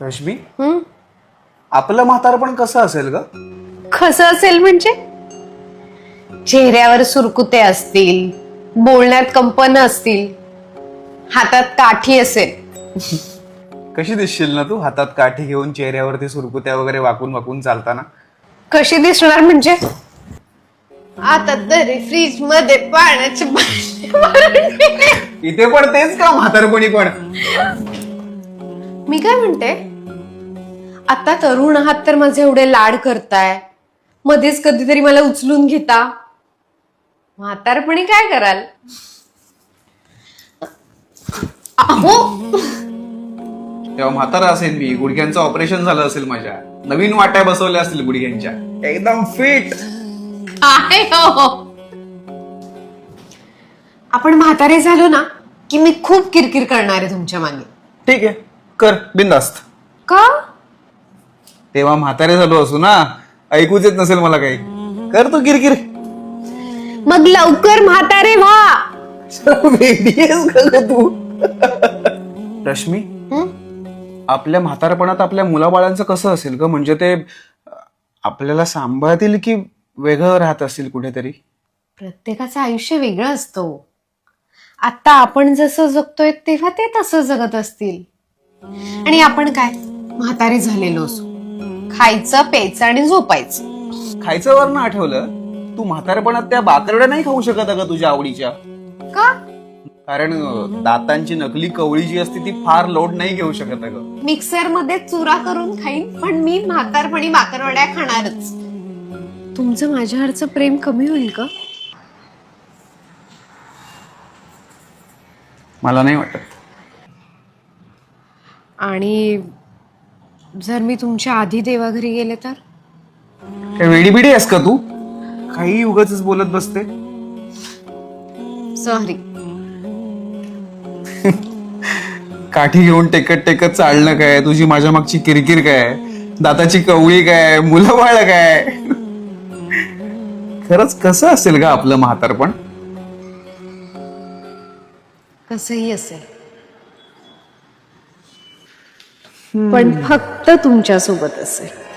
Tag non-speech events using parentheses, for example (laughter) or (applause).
रश्मी? हं? आपलं म्हातारपण कसं असेल ग? कसं असेल म्हणजे? चेहऱ्यावर सुरकुते असतील बोलण्यात कंपन असतील हातात काठी असेल. कशी दिसशील ना तू? हातात काठी घेऊन चेहऱ्यावरती सुरकुत्या वगैरे वाकून वाकून चालताना. कशी दिसणार म्हणजे? आता तरी फ्रीजमध्ये पाण्याची बाटली भरून ठेवली. इथे पण तेच का म्हातारपणी पण? मी काय म्हणते? आता तरुण आहात तर माझे एवढे लाड करताय. मध्येच कधीतरी मला उचलून घेता. म्हातारपणी काय कराल? अहो! तेव्हा म्हातारा असेल मी गुडघ्यांचं ऑपरेशन झालं असेल माझ्या. नवीन वाट्या बसवल्या असतील गुडघ्यांच्या. एकदम फिट आहे हो. आपण म्हातारे झालो ना की मी खूप किरकिर करणार आहे तुमच्या मागे. ठीक आहे. कर बिंदास्त का? तेव्हा म्हातारे झालो असू ना ऐकूच येत नसेल मला काही. कर तू किरकिर. मग लवकर म्हातारे व्हा. (laughs) का ग तू. रश्मी? आपल्या म्हातारपणात आपल्या मुलाबाळांचं कसं असेल ग? म्हणजे ते अ, आपल्याला सांभाळतील की वेगळं राहत असतील कुठेतरी? प्रत्येकाचं आयुष्य वेगळं असतं हो. आता आपण जसं जगतोय तेव्हा ते तसं जगत असतील. आणि आपण काय? म्हातारे झालेलो असो. खायचं प्यायचं आणि झोपायचं. खायचं वरनं आठवलं तू म्हातारपणात त्या बाकरड्या नाही खाऊ शकत अगं तुझ्या आवडीच्या? का? कारण अ, दातांची नकली कवळी जी असते ती फार लोड नाही घेऊ शकत अगं. मिक्सरमध्ये चुरा करून खाईन पण मी म्हातारपणी बाकरवड्या खाणारच. तुमचं माझ्यावरचं प्रेम कमी होईल का? मला नाही वाटत. आणि जर मी तुमच्या आधी देवाघरी गेले तर? काय वेडी बिडी आहेस का तू? काही उगाच बोलत बसते. सॉरी (laughs) काठी घेऊन टेकत टेकत चालणं काय? तुझी माझ्या मागची किरकिर काय? दाताची कवळी काय? मुलं बाळ काय? (laughs) खरंच कसं असेल का आपलं म्हातारपण? कसंही असेल. पण फक्त तुमच्यासोबत असेल.